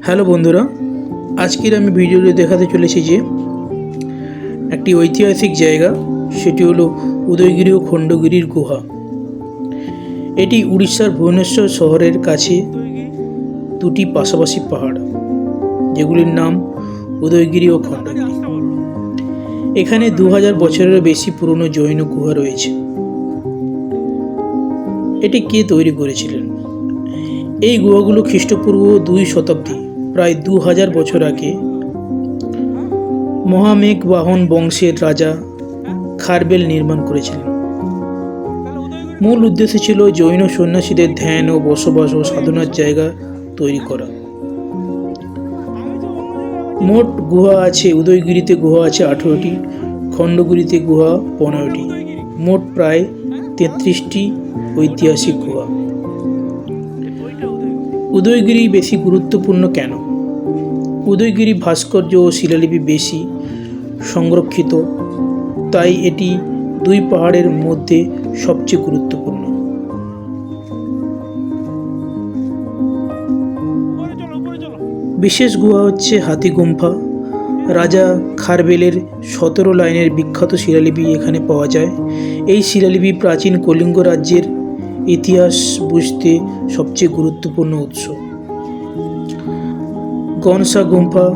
Hello বন্ধুরা, আজকের আমি ভিডিওতে দেখাতে চলেছি যে একটি ঐতিহাসিক জায়গা, সেটি হলো উদয়গিরি ও খণ্ডগিরির গুহা। এটি উড়িষ্যার ভুবনেশ্বর শহরের কাছে দুটি পাশাপাশি পাহাড়, যেগুলির নাম উদয়গিরি ও খণ্ডগিরি। এখানে দু হাজার বছরেরও বেশি পুরনো জৈন গুহা রয়েছে। এটি কে তৈরি করেছিলেন? এই গুহাগুলো খ্রিস্টপূর্ব দুই শতাব্দী, প্রায় দু হাজার বছর আগে। মহামেঘ বাহন বংশের রাজা খারবেল নির্মাণ করেছিলেন। মূল উদ্দেশ্য ছিল জৈন সন্ন্যাসীদের ধ্যান ও বসবাস ও সাধনার জায়গা তৈরি করা। মোট গুহা আছে, উদয়গিরিতে গুহা আছে আঠেরোটি, খণ্ডগিরিতে গুহা পনেরোটি। মোট প্রায় তেত্রিশটি ঐতিহাসিক গুহা। উদয়গিরি বেশি গুরুত্বপূর্ণ কেন? উদয়গিরি ভাস্কর্য ও শিলালিপি বেশি সংরক্ষিত, তাই এটি দুই পাহাড়ের মধ্যে সবচেয়ে গুরুত্বপূর্ণ। বিশেষ গুহা হচ্ছে হাতি গুম্ফা রাজা খারবেলের সতেরো লাইনের বিখ্যাত শিলালিপি এখানে পাওয়া যায়। এই শিলালিপি প্রাচীন কলিঙ্গ রাজ্যের ইতিহাস বুঝতে সবচেয়ে গুরুত্বপূর্ণ উৎস। গনসা গুম্ফা,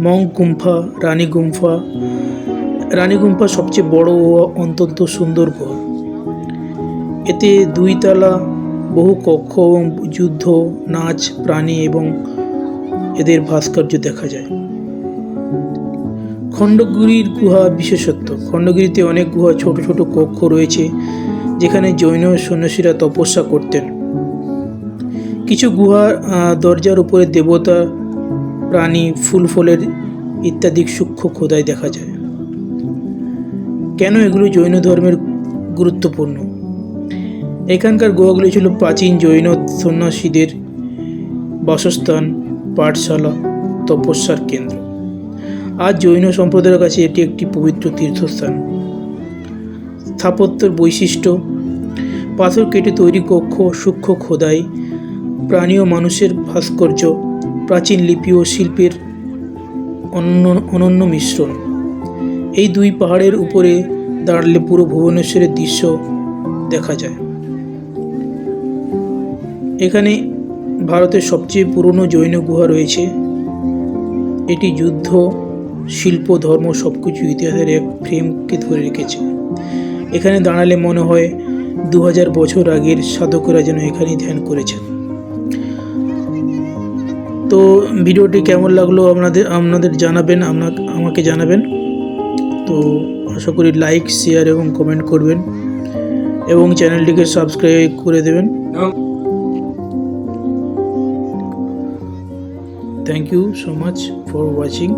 মং গুম্ফা, রানী গুম্ফা। রানী গুম্ফা সবচেয়ে বড় ও অত্যন্ত সুন্দর গুহা এতে দুই তলা বহু কক্ষ এবং যুদ্ধ, নাচ, প্রাণী এবং এদের ভাস্কর্য দেখা যায়। খণ্ডগিরির গুহা বিশেষত্ব। খণ্ডগিরিতে অনেক গুহা ছোট ছোট কক্ষ রয়েছে। যেখানে জৈন সন্ন্যাসীরা তপস্যা করতেন। কিছু গুহার দরজার উপরে দেবতা, প্রাণী, ফুল ফলের ইত্যাদি সূক্ষ্ম খোদাই দেখা যায়। কেন এগুলো জৈন ধর্মের গুরুত্বপূর্ণ? এখানকার গুহাগুলি ছিল প্রাচীন জৈন সন্ন্যাসীদের বাসস্থান, পাঠশালা, তপস্যার কেন্দ্র। আজ জৈন সম্প্রদায়ের কাছে এটি একটি পবিত্র তীর্থস্থান। স্থাপত্যের বৈশিষ্ট্য। পাথর কেটে তৈরি কক্ষ, সূক্ষ্ম খোদাই প্রাণী ও মানুষের ভাস্কর্য, প্রাচীন লিপি ও শিল্পের অন্য অনন্য মিশ্রণ। এই দুই পাহাড়ের উপরে দাঁড়ালে পুরো ভুবনেশ্বরের দৃশ্য দেখা যায়। এখানে ভারতের সবচেয়ে পুরনো জৈন গুহা রয়েছে। এটি যুদ্ধ, শিল্প, ধর্ম সব কিছু ইতিহাসের এক ফ্রেমকে ধরে রেখেছে। এখানে দাঁড়ালে মনে হয় দু হাজার বছর আগের সাধকেরা যেন এখানেই ধ্যান করেছেন। তো ভিডিওটি কেমন লাগল আপনাদের আপনাদের জানাবেন, আপনার, আমাকে জানাবেন। তো আশা করি লাইক, শেয়ার এবং কমেন্ট করবেন এবং চ্যানেলটিকে সাবস্ক্রাইব করে দেবেন। Thank you so much for watching